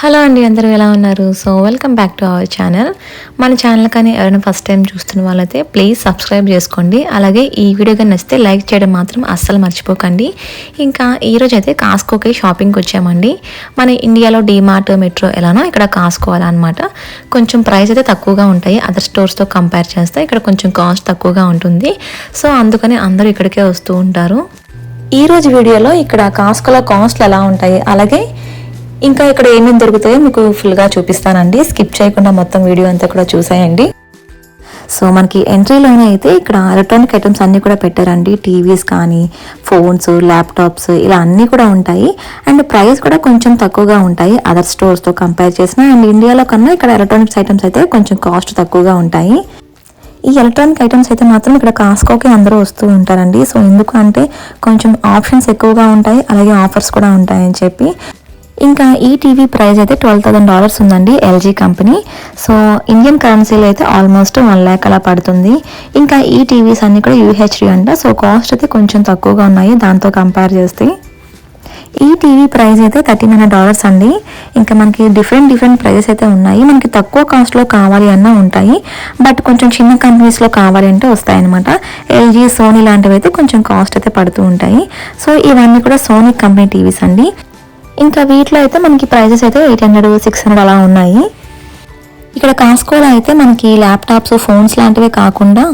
Hello అండి అందరూ ఎలా ఉన్నారు? So welcome back to our channel మన ఛానల్ కానీ ఎవరైనా ఫస్ట్ టైం చూస్తున్న వాళ్ళైతే ప్లీజ్ సబ్స్క్రైబ్ చేసుకోండి. అలాగే ఈ వీడియో కానీ నచ్చితే లైక్ చేయడం మాత్రం అస్సలు మర్చిపోకండి. ఇంకా ఈరోజు అయితే కాస్కోకి షాపింగ్కి వచ్చామండి. మన ఇండియాలో డీమార్ట్ మెట్రో ఎలానో ఇక్కడ కాస్కో అలా అనమాట కొంచెం ప్రైస్ అయితే తక్కువగా ఉంటాయి. అదర్ స్టోర్స్తో కంపేర్ చేస్తే ఇక్కడ కొంచెం కాస్ట్ తక్కువగా ఉంటుంది. సో అందుకని అందరూ ఇక్కడికే వస్తూ ఉంటారు. ఈ రోజు వీడియోలో ఇక్కడ కాస్కోలో కాస్ట్లు ఎలా ఉంటాయి? అలాగే ఇంకా ఇక్కడ ఏమేమి దొరుకుతాయో మీకు ఫుల్గా చూపిస్తానండి. స్కిప్ చేయకుండా మొత్తం వీడియో అంతా కూడా చూసాయండి. సో మనకి ఎంట్రీలోనే అయితే ఇక్కడ ఎలక్ట్రానిక్ ఐటమ్స్ అన్నీ కూడా పెట్టారండి. టీవీస్ కానీ ఫోన్స్ ల్యాప్టాప్స్ ఇలా అన్నీ కూడా ఉంటాయి. అండ్ ప్రైస్ కూడా కొంచెం తక్కువగా ఉంటాయి. అదర్ స్టోర్స్తో కంపేర్ చేసిన అండ్ ఇండియాలో కన్నా ఇక్కడ ఎలక్ట్రానిక్స్ ఐటమ్స్ అయితే కొంచెం కాస్ట్ తక్కువగా ఉంటాయి. ఈ ఎలక్ట్రానిక్ ఐటమ్స్ అయితే మాత్రం ఇక్కడ కాస్కోకి అందరూ వస్తూ ఉంటారండి. సో ఎందుకు అంటే కొంచెం ఆప్షన్స్ ఎక్కువగా ఉంటాయి. అలాగే ఆఫర్స్ కూడా ఉంటాయని చెప్పి. ఇంకా ఈ టీవీ ప్రైస్ అయితే ట్వెల్వ్ థౌసండ్ డాలర్స్ ఉందండి ఎల్జీ కంపెనీ సో ఇండియన్ కరెన్సీలో అయితే ఆల్మోస్ట్ వన్ ల్యాక్ అలా పడుతుంది. ఇంకా ఈ టీవీస్ అన్నీ కూడా యూహెచ్డి అంట. సో కాస్ట్ అయితే కొంచెం తక్కువగా ఉన్నాయి. దాంతో కంపేర్ చేస్తే ఈ టీవీ ప్రైస్ అయితే థర్టీన్ హండ్రెడ్ డాలర్స్ అండి. ఇంకా మనకి డిఫరెంట్ డిఫరెంట్ ప్రైజెస్ అయితే ఉన్నాయి. మనకి తక్కువ కాస్ట్లో కావాలి అన్న ఉంటాయి. బట్ కొంచెం చిన్న కంపెనీస్లో కావాలి అంటే వస్తాయి అనమాట ఎల్జీ సోనీ లాంటివి అయితే కొంచెం కాస్ట్ అయితే పడుతూ ఉంటాయి. సో ఇవన్నీ కూడా సోనీ కంపెనీ టీవీస్ అండి. ఇంకా వీటిలో అయితే మనకి ప్రైజెస్ అయితే ఎయిట్ హండ్రెడ్ సిక్స్ హండ్రెడ్ అలా ఉన్నాయి. ఇక్కడ కాస్కోలో అయితే మనకి ల్యాప్టాప్స్ ఫోన్స్ లాంటివే కాకుండా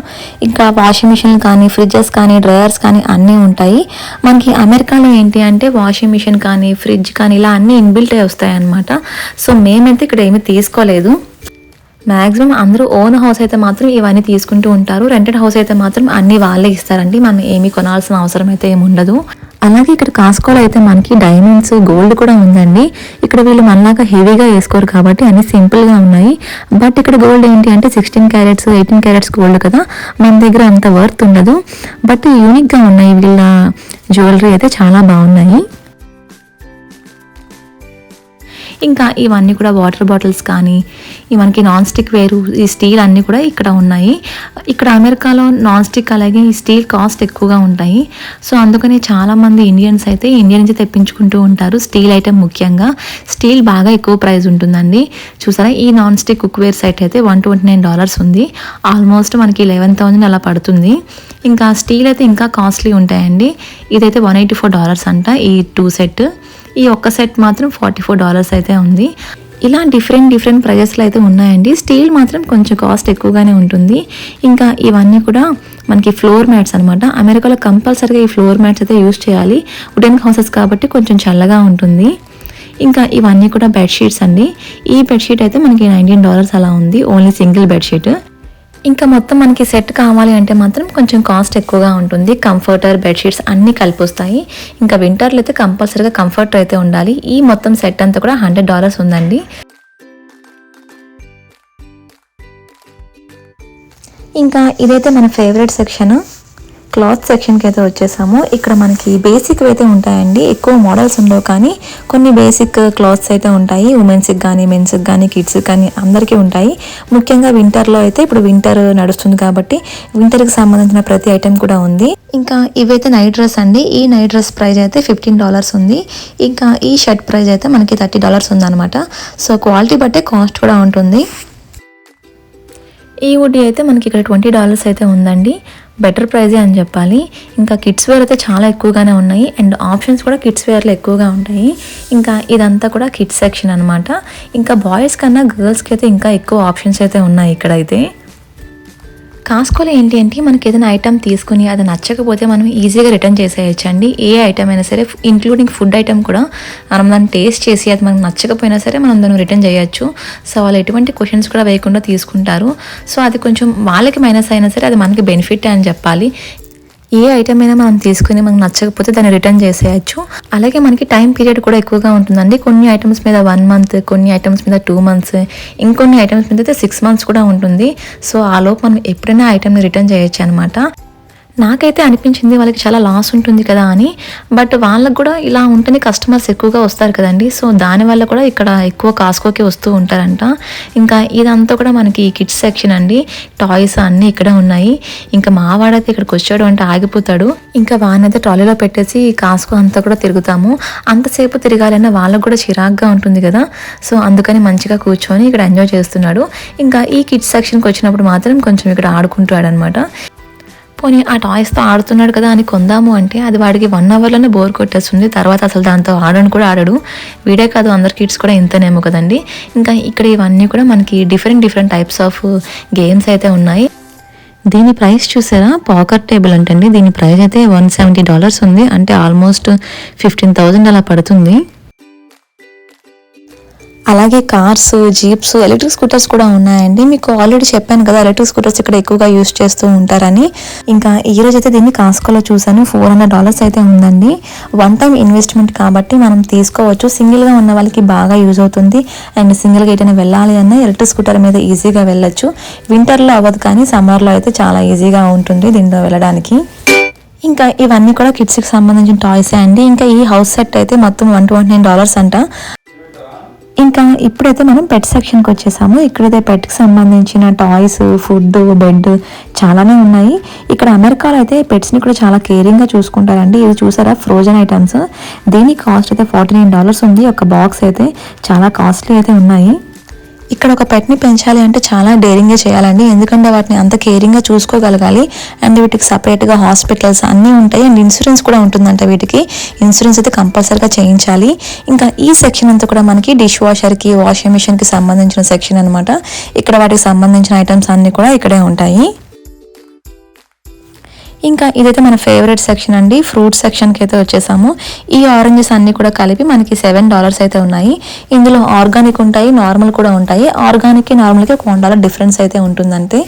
ఇంకా వాషింగ్ మిషన్ కానీ ఫ్రిడ్జెస్ కానీ డ్రయర్స్ కానీ అన్నీ ఉంటాయి. మనకి అమెరికాలో ఏంటి అంటే వాషింగ్ మిషన్ కానీ ఫ్రిడ్జ్ కానీ ఇలా అన్నీ ఇన్బిల్ట్ అయి వస్తాయి అనమాట సో మేమైతే ఇక్కడ ఏమీ తీసుకోలేదు. మ్యాక్సిమం అందరూ ఓన్ హౌస్ అయితే మాత్రం ఇవన్నీ తీసుకుంటూ ఉంటారు. రెంటెడ్ హౌస్ అయితే మాత్రం అన్ని వాళ్ళే ఇస్తారండి. మనం ఏమీ కొనాల్సిన అవసరం అయితే ఏమి ఉండదు అలాగే ఇక్కడ కాస్కోలో అయితే మనకి డైమండ్స్ గోల్డ్ కూడా ఉందండి. ఇక్కడ వీళ్ళు మనలాగా హెవీగా వేసుకోరు కాబట్టి అన్ని సింపుల్గా ఉన్నాయి. బట్ ఇక్కడ గోల్డ్ ఏంటి అంటే sixteen carats eighteen carats gold కదా. మన దగ్గర అంత వర్త్ ఉండదు. బట్ యూనిక్గా ఉన్నాయి వీళ్ళ జ్యువెలరీ అయితే చాలా బాగున్నాయి. ఇంకా ఇవన్నీ కూడా వాటర్ బాటిల్స్ కానీ మనకి నాన్ స్టిక్ వేరు ఈ స్టీల్ అన్నీ కూడా ఇక్కడ ఉన్నాయి. ఇక్కడ అమెరికాలో నాన్ స్టిక్ అలాగే ఈ స్టీల్ కాస్ట్ ఎక్కువగా ఉంటాయి. సో అందుకని చాలామంది ఇండియన్స్ అయితే ఇండియా నుంచి తెప్పించుకుంటూ ఉంటారు స్టీల్ ఐటెం ముఖ్యంగా. స్టీల్ బాగా ఎక్కువ ప్రైస్ ఉంటుందండి. చూసారా ఈ నాన్ స్టిక్ కుక్వేర్ సెట్ అయితే వన్ ట్వంటీ నైన్ డాలర్స్ ఉంది. ఆల్మోస్ట్ మనకి లెవెన్ థౌజండ్ అలా పడుతుంది. ఇంకా స్టీల్ అయితే ఇంకా కాస్ట్లీ ఉంటాయండి. ఇదైతే వన్ ఎయిటీ ఫోర్ డాలర్స్ అంట ఈ టూ సెట్ ఈ ఒక్క సెట్ మాత్రం ఫార్టీ ఫోర్ డాలర్స్ అయితే ఉంది. ఇలా డిఫరెంట్ డిఫరెంట్ ప్రైజెస్లో అయితే ఉన్నాయండి. స్టీల్ మాత్రం కొంచెం కాస్ట్ ఎక్కువగానే ఉంటుంది. ఇంకా ఇవన్నీ కూడా మనకి ఫ్లోర్ మ్యాట్స్ అనమాట అమెరికాలో కంపల్సరీగా ఈ ఫ్లోర్ మ్యాట్స్ అయితే యూస్ చేయాలి. వుడెన్ హౌసెస్ కాబట్టి కొంచెం చల్లగా ఉంటుంది. ఇంకా ఇవన్నీ కూడా బెడ్షీట్స్ అండి. ఈ బెడ్షీట్ అయితే మనకి నైన్టీన్ డాలర్స్ అలా ఉంది. ఓన్లీ సింగిల్ బెడ్షీట్ ఇంకా మొత్తం మనకి సెట్ కావాలి అంటే మాత్రం కొంచెం కాస్ట్ ఎక్కువగా ఉంటుంది. కంఫర్టర్ బెడ్షీట్స్ అన్నీ కలిపి వస్తాయి ఇంకా వింటర్లో అయితే కంపల్సరీగా కంఫర్టర్ అయితే ఉండాలి. ఈ మొత్తం సెట్ అంతా కూడా హండ్రెడ్ డాలర్స్ ఉందండి. ఇంకా ఇదైతే మన ఫేవరెట్ సెక్షన్ క్లాత్ సెక్షన్కి అయితే వచ్చేసాము. ఇక్కడ మనకి బేసిక్ అయితే ఉంటాయండి. ఎక్కువ మోడల్స్ ఉండవు కానీ కొన్ని బేసిక్ క్లాత్స్ అయితే ఉంటాయి. ఉమెన్స్కి కానీ మెన్స్కి కానీ కిడ్స్కి కానీ అందరికీ ఉంటాయి. ముఖ్యంగా వింటర్లో అయితే ఇప్పుడు వింటర్ నడుస్తుంది కాబట్టి వింటర్కి సంబంధించిన ప్రతి ఐటెం కూడా ఉంది. ఇంకా ఇవైతే నైట్ డ్రెస్ అండి. ఈ నైట్ డ్రెస్ ప్రైస్ అయితే ఫిఫ్టీన్ డాలర్స్ ఉంది. ఇంకా ఈ షర్ట్ ప్రైస్ అయితే మనకి థర్టీ డాలర్స్ ఉందన్నమాట. సో క్వాలిటీ బట్టే కాస్ట్ కూడా ఉంటుంది. ఈ వుడ్ అయితే మనకి ఇక్కడ ట్వంటీ డాలర్స్ అయితే ఉందండి. బెటర్ ప్రైజే అని చెప్పాలి. ఇంకా కిడ్స్ వేర్ అయితే చాలా ఎక్కువగానే ఉన్నాయి. అండ్ ఆప్షన్స్ కూడా కిడ్స్ వేర్లో ఎక్కువగా ఉంటాయి. ఇంకా ఇదంతా కూడా కిడ్స్ సెక్షన్ అనమాట ఇంకా బాయ్స్ కన్నా గర్ల్స్కి అయితే ఇంకా ఎక్కువ ఆప్షన్స్ అయితే ఉన్నాయి ఇక్కడైతే. కాస్కోలో ఏంటి అంటే మనకి ఏదైనా ఐటమ్ తీసుకుని అది నచ్చకపోతే మనం ఈజీగా రిటర్న్ చేసేయచ్చు అండి ఏ ఐటమ్ అయినా సరే ఇంక్లూడింగ్ ఫుడ్ ఐటమ్ కూడా మనం దాన్ని టేస్ట్ చేసి అది మనకు నచ్చకపోయినా సరే మనం దాన్ని రిటర్న్ చేయొచ్చు. సో వాళ్ళు ఎటువంటి క్వశ్చన్స్ కూడా వేయకుండా తీసుకుంటారు. సో అది కొంచెం వాళ్ళకి మైనస్ అయినా సరే అది మనకి బెనిఫిట్ అని చెప్పాలి. ఏ ఐటమ్ అయినా మనం తీసుకుని మనకు నచ్చకపోతే దాన్ని రిటర్న్ చేసేయచ్చు. అలాగే మనకి టైం పీరియడ్ కూడా ఎక్కువగా ఉంటుందండి. కొన్ని ఐటమ్స్ మీద వన్ మంత్ కొన్ని ఐటమ్స్ మీద టూ మంత్స్ ఇంకొన్ని ఐటమ్స్ మీద అయితే సిక్స్ మంత్స్ కూడా ఉంటుంది. సో ఆ లోపు మనం ఎప్పుడైనా ఐటమ్ని రిటర్న్ చేయొచ్చు అనమాట నాకైతే అనిపించింది వాళ్ళకి చాలా లాస్ ఉంటుంది కదా అని. బట్ వాళ్ళకు కూడా ఇలా ఉంటేనే కస్టమర్స్ ఎక్కువగా వస్తారు కదండి. సో దానివల్ల కూడా ఇక్కడ ఎక్కువ కాస్కోకి వస్తూ ఉంటారంట. ఇంకా ఇదంతా కూడా మనకి కిడ్స్ సెక్షన్ అండి. టాయ్స్ అన్నీ ఇక్కడే ఉన్నాయి. ఇంకా మావాడైతే ఇక్కడికి వచ్చాడు అంటే ఆగిపోతాడు. ఇంకా వానైతే ట్రాలీలో పెట్టేసి కాస్కో అంతా కూడా తిరుగుతాము. అంతసేపు తిరగాలన్నా వాళ్ళకు కూడా చిరాగ్గా ఉంటుంది కదా. సో అందుకని మంచిగా కూర్చొని ఇక్కడ ఎంజాయ్ చేస్తున్నాడు. ఇంకా ఈ కిడ్స్ సెక్షన్కి వచ్చినప్పుడు మాత్రం కొంచెం ఇక్కడ ఆడుకుంటాడు అనమాట పోనీ ఆ టాయ్స్తో ఆడుతున్నాడు కదా అని కొందాము అంటే అది వాడికి వన్ అవర్లోనే బోర్ కొట్టేస్తుంది. తర్వాత అసలు దాంతో ఆడని కూడా ఆడడు. వీడే కాదు అందరు కిడ్స్ కూడా ఇంతనేమో కదండి. ఇంకా ఇక్కడ ఇవన్నీ కూడా మనకి different different types of games అయితే ఉన్నాయి. దీని ప్రైస్ చూసారా? పాకర్ టేబుల్ అంటండి. దీని ప్రైస్ అయితే వన్ సెవెంటీ డాలర్స్ ఉంది. అంటే ఆల్మోస్ట్ ఫిఫ్టీన్ థౌజండ్ అలా పడుతుంది. అలాగే కార్స్ జీప్స్ ఎలక్ట్రిక్ స్కూటర్స్ కూడా ఉన్నాయండి. మీకు ఆల్రెడీ చెప్పాను కదా ఎలక్ట్రిక్ స్కూటర్స్ ఇక్కడ ఎక్కువగా యూస్ చేస్తూ ఉంటారని. ఇంకా ఈ రోజు అయితే దీన్ని కాస్కోలో చూసాను ఫోర్ హండ్రెడ్ డాలర్స్ అయితే ఉందండి. వన్ టైం ఇన్వెస్ట్మెంట్ కాబట్టి మనం తీసుకోవచ్చు. సింగిల్గా ఉన్న వాళ్ళకి బాగా యూజ్ అవుతుంది. అండ్ సింగిల్గా ఎటైనా వెళ్ళాలి అన్న ఎలక్ట్రిక్ స్కూటర్ మీద ఈజీగా వెళ్ళొచ్చు. వింటర్లో అవ్వదు కానీ సమ్మర్లో అయితే చాలా ఈజీగా ఉంటుంది దీంట్లో వెళ్ళడానికి. ఇంకా ఇవన్నీ కూడా కిడ్స్కి సంబంధించిన టాయ్సే అండి. ఇంకా ఈ హౌస్ సెట్ అయితే మొత్తం వన్ ట్వంటీ నైన్ డాలర్స్ అంట. ఇంకా ఇప్పుడైతే మనం పెట్ సెక్షన్కి వచ్చేసాము. ఇక్కడైతే పెట్కి సంబంధించిన టాయ్స్ ఫుడ్ బెడ్ చాలానే ఉన్నాయి. ఇక్కడ అమెరికాలో అయితే పెట్స్ని కూడా చాలా కేరింగ్గా చూసుకుంటారండి. ఇది చూసారా? ఫ్రోజన్ ఐటమ్స్ దీని కాస్ట్ అయితే ఫార్టీ నైన్ డాలర్స్ ఉంది. ఒక బాక్స్ అయితే చాలా కాస్ట్లీ అయితే ఉన్నాయి. ఇక్కడ ఒక పెట్ని పెంచాలి అంటే చాలా డేరింగ్గా చేయాలండి. ఎందుకంటే వాటిని అంత కేరింగ్గా చూసుకోగలగాలి. అండ్ వీటికి సపరేట్గా హాస్పిటల్స్ అన్నీ ఉంటాయి. అండ్ ఇన్సూరెన్స్ కూడా ఉంటుందంట వీటికి. ఇన్సూరెన్స్ అయితే కంపల్సరీగా చేయించాలి. ఇంకా ఈ సెక్షన్ అంతా కూడా మనకి డిష్ వాషర్కి వాషింగ్ మిషన్కి సంబంధించిన సెక్షన్ అనమాట ఇక్కడ వాటికి సంబంధించిన ఐటమ్స్ అన్నీ కూడా ఇక్కడే ఉంటాయి. ఇంకా ఇదైతే మన ఫేవరెట్ సెక్షన్ అండి. ఫ్రూట్ సెక్షన్కి అయితే వచ్చేసాము. ఈ ఆరెంజెస్ అన్నీ కూడా కలిపి మనకి సెవెన్ డాలర్స్ అయితే ఉన్నాయి. ఇందులో ఆర్గానిక్ ఉంటాయి నార్మల్ కూడా ఉంటాయి. ఆర్గానిక్కి నార్మల్కి ఒక వన్ డాలర్ డిఫరెన్స్ అయితే ఉంటుందంతే.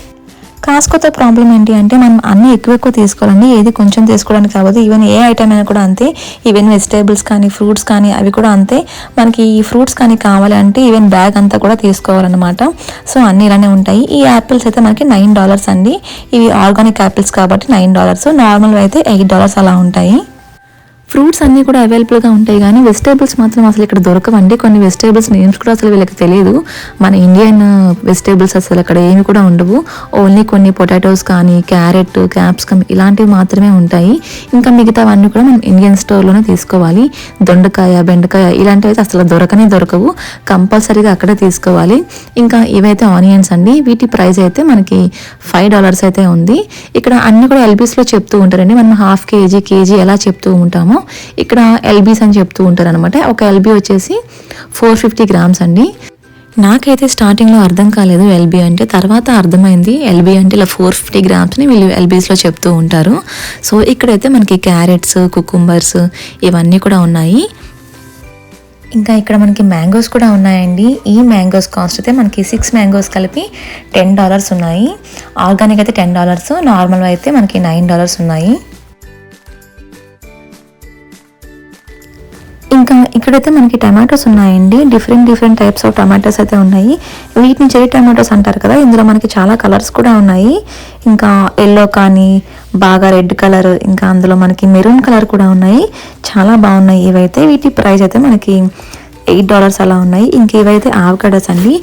కాస్కోతో ప్రాబ్లం ఏంటి అంటే మనం అన్ని ఎక్కువ ఎక్కువ తీసుకోవాలండి. ఏది కొంచెం తీసుకోవడానికి కావద్దు ఈవెన్ ఏ ఐటమ్ అయినా కూడా అంతే. ఈవెన్ వెజిటేబుల్స్ కానీ ఫ్రూట్స్ కానీ అవి కూడా అంతే. మనకి ఈ ఫ్రూట్స్ కానీ కావాలంటే ఈవెన్ బ్యాగ్ అంతా కూడా తీసుకోవాలన్నమాట. సో అన్ని ఇలానే ఉంటాయి. ఈ యాపిల్స్ అయితే మనకి నైన్ డాలర్స్ అండి. ఇవి ఆర్గానిక్ యాపిల్స్ కాబట్టి నైన్ డాలర్స్ నార్మల్ అయితే ఎయిట్ డాలర్స్ అలా ఉంటాయి. ఫ్రూట్స్ అన్నీ కూడా అవైలబుల్గా ఉంటాయి కానీ వెజిటేబుల్స్ మాత్రం అసలు ఇక్కడ దొరకవండి. కొన్ని వెజిటేబుల్స్ నేమ్స్ కూడా అసలు వీళ్ళకి తెలియదు. మన ఇండియన్ వెజిటేబుల్స్ అసలు అక్కడ ఏమి కూడా ఉండవు. ఓన్లీ కొన్ని పొటాటోస్ కానీ క్యారెట్ క్యాప్సికమ్ ఇలాంటివి మాత్రమే ఉంటాయి. ఇంకా మిగతావన్నీ కూడా మనం ఇండియన్ స్టోర్లోనే తీసుకోవాలి. దొండకాయ బెండకాయ ఇలాంటివి అయితే అసలు దొరకనే దొరకవు. కంపల్సరీగా అక్కడే తీసుకోవాలి. ఇంకా ఇవైతే ఆనియన్స్ అండి. వీటి ప్రైస్ అయితే మనకి ఫైవ్ డాలర్స్ అయితే ఉంది. ఇక్కడ అన్ని కూడా ఎల్బీస్లో చెప్తూ ఉంటారండి. మనం హాఫ్ కేజీ కేజీ ఎలా చెప్తూ ఉంటాము. ఇక్కడ ఎల్బీస్ అని చెప్తూ ఉంటారు అనమాట ఒక ఎల్బీ వచ్చేసి ఫోర్ ఫిఫ్టీ గ్రామ్స్ అండి. నాకైతే స్టార్టింగ్లో అర్థం కాలేదు ఎల్బీ అంటే. తర్వాత అర్థమైంది ఎల్బీ అంటే ఇలా ఫోర్ ఫిఫ్టీ గ్రామ్స్ని వీళ్ళు ఎల్బీస్లో చెప్తూ ఉంటారు. సో ఇక్కడైతే మనకి క్యారెట్స్ కుకుంబర్స్ ఇవన్నీ కూడా ఉన్నాయి. ఇంకా ఇక్కడ మనకి మ్యాంగోస్ కూడా ఉన్నాయండి. ఈ మ్యాంగోస్ కాస్ట్ అయితే మనకి సిక్స్ మ్యాంగోస్ కలిపి టెన్ డాలర్స్ ఉన్నాయి. ఆర్గానిక్ అయితే టెన్ డాలర్స్ నార్మల్ అయితే మనకి నైన్ డాలర్స్ ఉన్నాయి. ఇంకా ఇక్కడైతే మనకి టమాటోస్ ఉన్నాయండి. Different different types of tomatoes అయితే ఉన్నాయి. వీటిని చెరీ టమాటోస్ అంటారు కదా ఇందులో మనకి చాలా కలర్స్ కూడా ఉన్నాయి. ఇంకా ఎల్లో కానీ బాగా రెడ్ కలర్ ఇంకా అందులో మనకి మెరూన్ కలర్ కూడా ఉన్నాయి. చాలా బాగున్నాయి ఇవైతే. వీటి ప్రైస్ అయితే మనకి ఎయిట్ డాలర్స్ అలా ఉన్నాయి. ఇంకా ఇవైతే ఆవకాడోస్ అండి.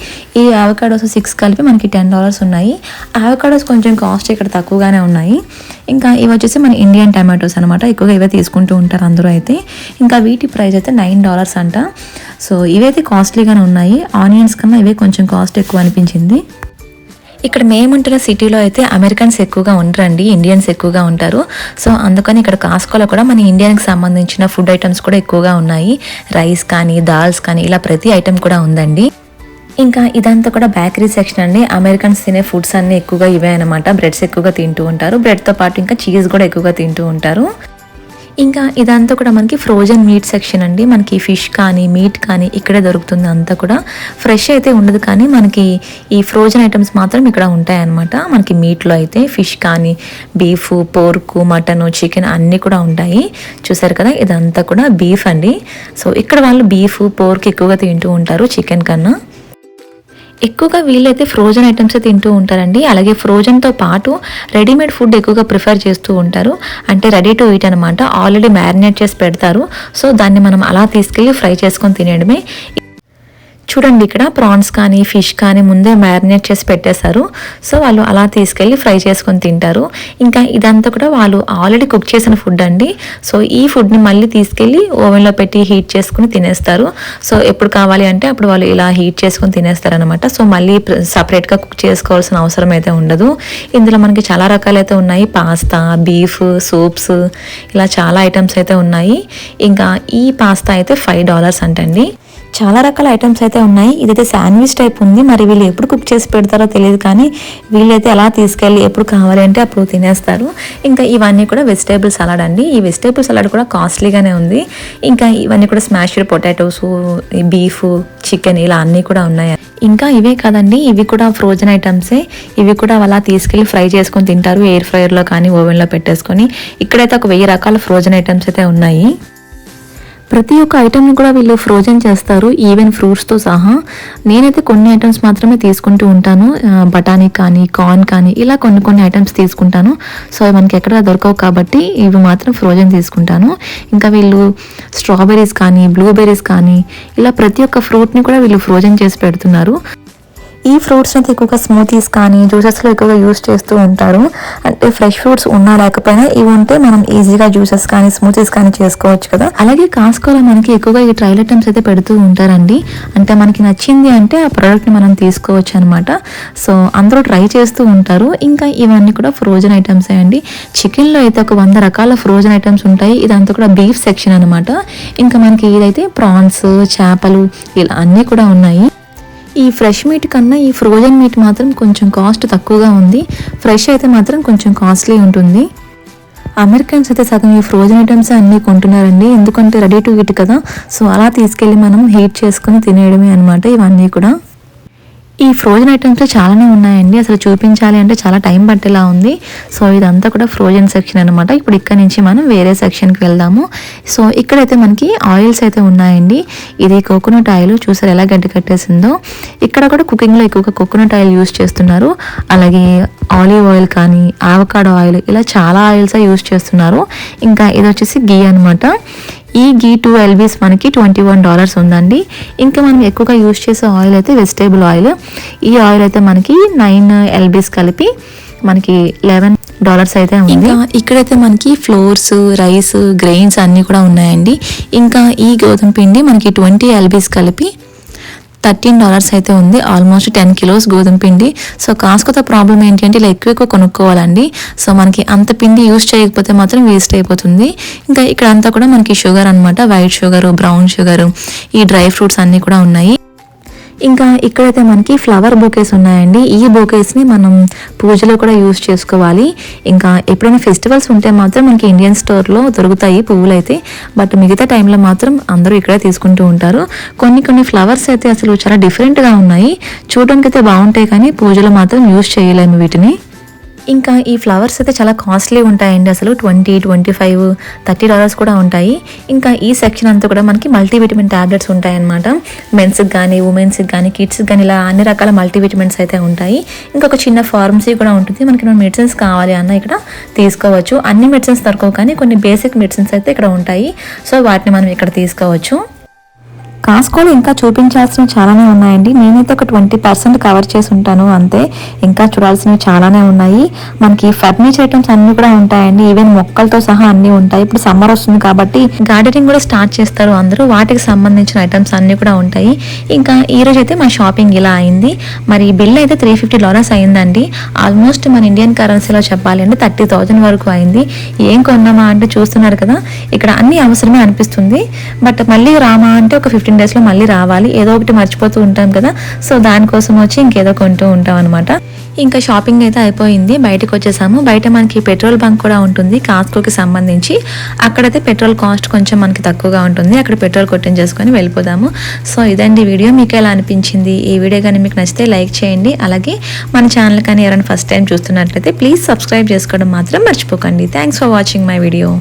ఈ ఆవకాడోస్ సిక్స్ కలిపి మనకి టెన్ డాలర్స్ ఉన్నాయి. ఆవకాడోస్ కొంచెం కాస్ట్ ఇక్కడ తక్కువగానే ఉన్నాయి. ఇంకా ఇవి వచ్చేసి మన ఇండియన్ టమాటోస్ అనమాట ఎక్కువగా ఇవే తీసుకుంటూ ఉంటారు అందరూ అయితే. ఇంకా వీటి ప్రైస్ అయితే నైన్ డాలర్స్ అంట. సో ఇవైతే కాస్ట్లీగానే ఉన్నాయి. ఆనియన్స్ కన్నా ఇవే కొంచెం కాస్ట్ ఎక్కువ అనిపించింది. ఇక్కడ మేముంటున్న సిటీలో అయితే అమెరికన్స్ ఎక్కువగా ఉండరండి ఇండియన్స్ ఎక్కువగా ఉంటారు. సో అందుకని ఇక్కడ కాస్కోలో కూడా మన ఇండియన్కి సంబంధించిన ఫుడ్ ఐటమ్స్ కూడా ఎక్కువగా ఉన్నాయి. రైస్ కానీ దాల్స్ కానీ ఇలా ప్రతి ఐటమ్ కూడా ఉందండి. ఇంకా ఇదంతా కూడా బేకరీ సెక్షన్ అండి. అమెరికన్స్ తినే ఫుడ్స్ అన్ని ఎక్కువగా ఇవే అనమాట బ్రెడ్స్ ఎక్కువగా తింటూ ఉంటారు. బ్రెడ్తో పాటు ఇంకా చీజ్ కూడా ఎక్కువగా తింటూ ఉంటారు. ఇంకా ఇదంతా కూడా మనకి ఫ్రోజన్ మీట్ సెక్షన్ అండి. మనకి ఫిష్ కానీ మీట్ కానీ ఇక్కడే దొరుకుతుంది. అంతా కూడా ఫ్రెష్ అయితే ఉండదు కానీ మనకి ఈ ఫ్రోజన్ ఐటమ్స్ మాత్రం ఇక్కడ ఉంటాయన్నమాట. మనకి మీట్లో అయితే ఫిష్ కానీ బీఫ్ పోర్కు మటన్ చికెన్ అన్నీ కూడా ఉంటాయి. చూసారు కదా? ఇదంతా కూడా బీఫ్ అండి. సో ఇక్కడ వాళ్ళు బీఫ్ పోర్క్ ఎక్కువగా తింటూ ఉంటారు చికెన్ కన్నా. ఎక్కువగా వీళ్ళైతే ఫ్రోజన్ ఐటమ్స్ తింటూ ఉంటారండి. అలాగే ఫ్రోజన్తో పాటు రెడీమేడ్ ఫుడ్ ఎక్కువగా ప్రిఫర్ చేస్తూ ఉంటారు. అంటే రెడీ టు ఈట్ అనమాట ఆల్రెడీ మ్యారినేట్ చేసి పెడతారు. సో దాన్ని మనం అలా తీసుకెళ్ళి ఫ్రై చేసుకొని తినేయడమే. చూడండి ఇక్కడ ప్రాన్స్ కానీ ఫిష్ కానీ ముందే మ్యారినేట్ చేసి పెట్టేశారు. సో వాళ్ళు అలా తీసుకెళ్ళి ఫ్రై చేసుకొని తింటారు. ఇంకా ఇదంతా కూడా వాళ్ళు ఆల్రెడీ కుక్ చేసిన ఫుడ్ అండి. సో ఈ ఫుడ్ని మళ్ళీ తీసుకెళ్ళి ఓవెన్లో పెట్టి హీట్ చేసుకుని తినేస్తారు. సో ఎప్పుడు కావాలి అంటే అప్పుడు వాళ్ళు ఇలా హీట్ చేసుకుని తినేస్తారు అనమాట సో మళ్ళీ సపరేట్గా కుక్ చేసుకోవాల్సిన అవసరం అయితే ఉండదు. ఇందులో మనకి చాలా రకాలైతే ఉన్నాయి. పాస్తా బీఫ్ సూప్స్ ఇలా చాలా ఐటమ్స్ అయితే ఉన్నాయి. ఇంకా ఈ పాస్తా అయితే ఫైవ్ డాలర్స్ అంటండి. చాలా రకాల ఐటమ్స్ అయితే ఉన్నాయి. ఇదైతే శాండ్విచ్ టైప్ ఉంది. మరి వీళ్ళు ఎప్పుడు కుక్ చేసి పెడతారో తెలియదు కానీ వీళ్ళైతే అలా తీసుకెళ్ళి ఎప్పుడు కావాలి అంటే అప్పుడు తినేస్తారు. ఇంకా ఇవన్నీ కూడా వెజిటేబుల్ సలాడ్ అండి. ఈ వెజిటేబుల్ సలాడ్ కూడా కాస్ట్లీగానే ఉంది. ఇంకా ఇవన్నీ కూడా స్మాష్డ్ పొటాటోస్ బీఫ్ చికెన్ ఇలా అన్నీ కూడా ఉన్నాయి. ఇంకా ఇవే కాదండి. ఇవి కూడా ఫ్రోజన్ ఐటమ్సే ఇవి కూడా అలా తీసుకెళ్ళి ఫ్రై చేసుకొని తింటారు. ఎయిర్ ఫ్రైయర్లో కానీ ఓవెన్లో పెట్టేసుకొని. ఇక్కడైతే ఒక వెయ్యి రకాల ఫ్రోజన్ ఐటమ్స్ అయితే ఉన్నాయి. ప్రతి ఒక్క ఐటెంని కూడా వీళ్ళు ఫ్రోజన్ చేస్తారు ఈవెన్ ఫ్రూట్స్తో సహా. నేనైతే కొన్ని ఐటమ్స్ మాత్రమే తీసుకుంటూ ఉంటాను. బఠానీ కానీ కార్న్ కానీ ఇలా కొన్ని కొన్ని ఐటమ్స్ తీసుకుంటాను. సో మనకి ఎక్కడ దొరకవు కాబట్టి ఇవి మాత్రం ఫ్రోజన్ తీసుకుంటాను. ఇంకా వీళ్ళు స్ట్రాబెర్రీస్ కానీ బ్లూబెర్రీస్ కానీ ఇలా ప్రతి ఒక్క ఫ్రూట్ని కూడా వీళ్ళు ఫ్రోజన్ చేసి పెడుతున్నారు. ఈ ఫ్రూట్స్ అయితే ఎక్కువగా స్మూతీస్ కానీ జ్యూసెస్లో ఎక్కువగా యూస్ చేస్తూ ఉంటారు. అంటే ఫ్రెష్ ఫ్రూట్స్ ఉన్నా లేకపోయినా ఇవి ఉంటే మనం ఈజీగా జ్యూసెస్ కానీ స్మూతీస్ కానీ చేసుకోవచ్చు కదా. అలాగే కాస్కోలో మనకి ఎక్కువగా ఈ ట్రైల్ ఐటమ్స్ అయితే పెడుతూ ఉంటారండి. అంటే మనకి నచ్చింది అంటే ఆ ప్రోడక్ట్ని మనం తీసుకోవచ్చు అనమాట సో అందరూ ట్రై చేస్తూ ఉంటారు. ఇంకా ఇవన్నీ కూడా ఫ్రోజన్ ఐటమ్స్ అండి. చికెన్లో అయితే ఒక వంద రకాల ఫ్రోజన్ ఐటమ్స్ ఉంటాయి. ఇదంతా కూడా బీఫ్ సెక్షన్ అనమాట ఇంకా మనకి ఇదైతే ప్రాన్స్ చేపలు ఇలా అన్నీ కూడా ఉన్నాయి. ఈ ఫ్రెష్ మీట్ కన్నా ఈ ఫ్రోజన్ మీట్ మాత్రం కొంచెం కాస్ట్ తక్కువగా ఉంది. ఫ్రెష్ అయితే మాత్రం కొంచెం కాస్ట్లీ ఉంటుంది. అమెరికన్స్ అయితే సగం ఈ ఫ్రోజన్ ఐటమ్స్ అన్నీ కొంటున్నారండి. ఎందుకంటే రెడీ టు ఈట్ కదా. సో అలా తీసుకెళ్ళి మనం హీట్ చేసుకుని తినేయడమే అనమాట ఇవన్నీ కూడా. ఈ ఫ్రోజన్ ఐటమ్స్ చాలానే ఉన్నాయండి. అసలు చూపించాలి అంటే చాలా టైం పట్టేలా ఉంది. సో ఇదంతా కూడా ఫ్రోజన్ సెక్షన్ అనమాట ఇప్పుడు ఇక్కడ నుంచి మనం వేరే సెక్షన్కి వెళ్దాము. సో ఇక్కడైతే మనకి ఆయిల్స్ అయితే ఉన్నాయండి. ఇది కోకోనట్ ఆయిల్ చూసారు ఎలా గడ్డి కట్టేసిందో? ఇక్కడ కూడా కుకింగ్లో ఎక్కువగా కోకోనట్ ఆయిల్ యూస్ చేస్తున్నారు. అలాగే ఆలివ్ ఆయిల్ కానీ ఆవకాడో ఆయిల్ ఇలా చాలా ఆయిల్స్ యూస్ చేస్తున్నారు. ఇంకా ఇది వచ్చేసి గీ అనమాట ఈ గీ టూ ఎల్బీస్ మనకి ట్వంటీ వన్ డాలర్స్ ఉందండి. ఇంకా మనం ఎక్కువగా యూస్ చేసే ఆయిల్ అయితే వెజిటేబుల్ ఆయిల్. ఈ ఆయిల్ అయితే మనకి నైన్ ఎల్బీస్ కలిపి మనకి లెవెన్ డాలర్స్ అయితే ఉంది. ఇక్కడైతే మనకి ఫ్లోర్స్ రైస్ గ్రెయిన్స్ అన్నీ కూడా ఉన్నాయండి. ఇంకా ఈ గోధుమ పిండి మనకి ట్వంటీ ఎల్బీస్ కలిపి థర్టీన్ డాలర్స్ అయితే ఉంది. ఆల్మోస్ట్ టెన్ కిలోస్ గోధుమ పిండి. సో కాస్కొత ప్రాబ్లం ఏంటి అంటే ఇలా ఎక్కువ ఎక్కువ కొనుక్కోవాలండి. సో మనకి అంత పిండి యూస్ చేయకపోతే మాత్రం వేస్ట్ అయిపోతుంది. ఇంకా ఇక్కడ అంతా కూడా మనకి షుగర్ అనమాట వైట్ షుగర్ బ్రౌన్ షుగర్ ఈ డ్రై ఫ్రూట్స్ అన్నీ కూడా ఉన్నాయి. ఇంకా ఇక్కడైతే మనకి ఫ్లవర్ బొకేస్ ఉన్నాయండి. ఈ బొకేస్ని మనం పూజలో కూడా యూస్ చేసుకోవాలి. ఇంకా ఎప్పుడైనా ఫెస్టివల్స్ ఉంటే మాత్రం మనకి ఇండియన్ స్టోర్లో దొరుకుతాయి పువ్వులు అయితే బట్ మిగతా టైంలో మాత్రం అందరూ ఇక్కడే తీసుకుంటూ ఉంటారు. కొన్ని కొన్ని ఫ్లవర్స్ అయితే అసలు చాలా డిఫరెంట్గా ఉన్నాయి. చూడడానికి అయితే బాగుంటాయి కానీ పూజలో మాత్రం యూస్ చేయలేము వీటిని. ఇంకా ఈ ఫ్లవర్స్ అయితే చాలా కాస్ట్లీ ఉంటాయండి. అసలు twenty twenty five thirty dollars కూడా ఉంటాయి. ఇంకా ఈ సెక్షన్ అంతా కూడా మనకి మల్టీవిటమిన్ ట్యాబ్లెట్స్ ఉంటాయన్నమాట. మెన్స్కి కానీ ఉమెన్స్కి కానీ కిడ్స్కి కానీ ఇలా అన్ని రకాల మల్టీవిటమిన్స్ అయితే ఉంటాయి. ఇంకొక చిన్న ఫార్మసీ కూడా ఉంటుంది. మనకి మెడిసిన్స్ కావాలి అన్న ఇక్కడ తీసుకోవచ్చు. అన్ని మెడిసిన్స్ దొరకవు కానీ కొన్ని బేసిక్ మెడిసిన్స్ అయితే ఇక్కడ ఉంటాయి. సో వాటిని మనం ఇక్కడ తీసుకోవచ్చు. కాస్కోలో ఇంకా చూపించాల్సినవి చాలానే ఉన్నాయండి. నేనైతే ఒక ట్వంటీ పర్సెంట్ కవర్ చేసి ఉంటాను అంతే. ఇంకా చూడాల్సినవి చాలానే ఉన్నాయి. మనకి ఫర్నిచర్ ఐటమ్స్ అన్ని కూడా ఉంటాయండి. ఈవెన్ మొక్కలతో సహా అన్ని ఉంటాయి. ఇప్పుడు సమ్మర్ వస్తుంది కాబట్టి గార్డెనింగ్ కూడా స్టార్ట్ చేస్తారు అందరూ. వాటికి సంబంధించిన ఐటమ్స్ అన్ని కూడా ఉంటాయి. ఇంకా ఈ రోజు అయితే మా షాపింగ్ ఇలా అయింది. మరి బిల్ అయితే త్రీ ఫిఫ్టీ డాలర్స్ అయిందండి. ఆల్మోస్ట్ మన ఇండియన్ కరెన్సీలో చెప్పాలి అంటే థర్టీ థౌజండ్ వరకు అయింది. ఏం కొన్నామా అంటే చూస్తున్నారు కదా. ఇక్కడ అన్ని అవసరమే అనిపిస్తుంది. బట్ మళ్ళీ రామా అంటే ఒక ఫిఫ్టీన్ డేస్లో మళ్ళీ రావాలి. ఏదో ఒకటి మర్చిపోతూ ఉంటాం కదా. సో దానికోసం వచ్చి ఇంకేదో కొంటూ ఉంటాం అనమాట ఇంకా షాపింగ్ అయితే అయిపోయింది. బయటకు వచ్చేసాము. బయట మనకి పెట్రోల్ బంక్ కూడా ఉంటుంది. కాస్కోకి సంబంధించి. అక్కడైతే పెట్రోల్ కాస్ట్ కొంచెం మనకి తక్కువగా ఉంటుంది. అక్కడ పెట్రోల్ కొట్టించేసుకొని వెళ్ళిపోదాము. సో ఇదండి వీడియో. మీకు ఎలా అనిపించింది? ఈ వీడియో కానీ మీకు నచ్చితే లైక్ చేయండి. అలాగే మన ఛానల్ కానీ ఎవరైనా ఫస్ట్ టైం చూస్తున్నట్లయితే ప్లీజ్ సబ్స్క్రైబ్ చేసుకోవడం మాత్రం మర్చిపోకండి. Thanks for watching my video.